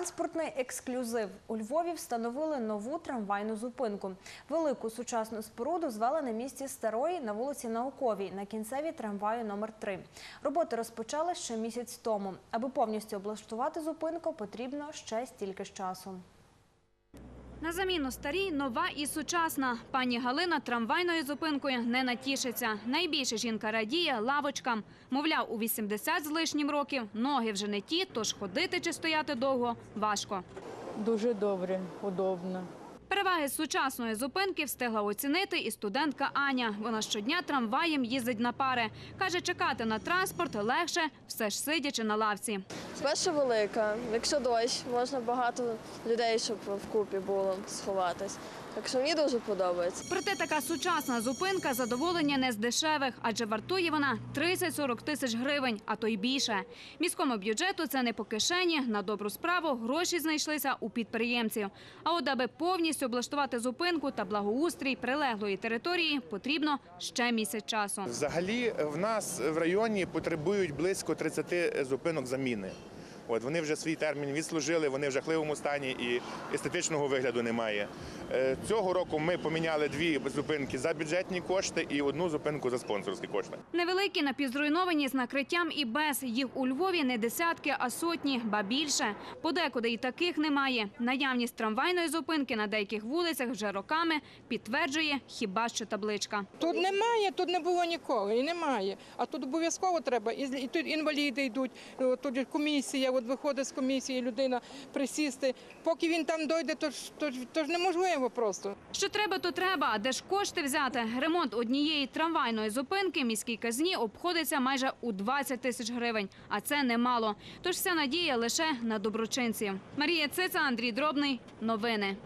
Транспортний ексклюзив у Львові встановили нову трамвайну зупинку. Велику сучасну споруду звели на місці старої на вулиці Науковій на кінцевій трамваю номер 3 Роботи розпочали ще місяць тому. Аби повністю облаштувати зупинку, потрібно ще стільки ж часу. На заміну старій нова і сучасна. Пані Галина трамвайною зупинкою не натішиться. Найбільше жінка радіє лавочкам. Мовляв, у 80 з лишнім років ноги вже не ті, тож ходити чи стояти довго важко. Дуже добре, удобно. Переваги сучасної зупинки встигла оцінити і студентка Аня. Вона щодня трамваєм їздить на пари. Каже, чекати на транспорт легше, все ж сидячи на лавці. Перша велика. Якщо дощ, можна багато людей, щоб вкупі було сховатись. Так що мені дуже подобається. Проте така сучасна зупинка задоволення не з дешевих, адже вартує вона 30-40 тисяч гривень, а то й більше. Міському бюджету це не по кишені. На добру справу гроші знайшлися у підприємців. А от аби повністю облаштувати зупинку та благоустрій прилеглої території, потрібно ще місяць часу. Взагалі в нас в районі потребують близько 30 зупинок заміни. От вони вже свій термін відслужили, вони в жахливому стані і естетичного вигляду немає. Е, Цього року ми поміняли дві зупинки за бюджетні кошти і одну зупинку за спонсорські кошти. Невеликі напівзруйновані з накриттям і без. Їх у Львові не десятки, а сотні, ба більше. Подекуди і таких немає. Наявність трамвайної зупинки на деяких вулицях вже роками підтверджує хіба що табличка. Тут немає, тут не було ніколи і немає. А тут обов'язково треба. І, і тут інваліди йдуть, тут комісія, от виходить з комісії людина присісти. Поки він там дойде, то ж, то, ж- то ж неможливо просто. Що треба, то треба. Де ж кошти взяти? Ремонт однієї трамвайної зупинки міській казні обходиться майже у 20 тисяч гривень, а це немало. Тож вся надія лише на доброчинців. Марія Цица, Андрій Дробний. Новини.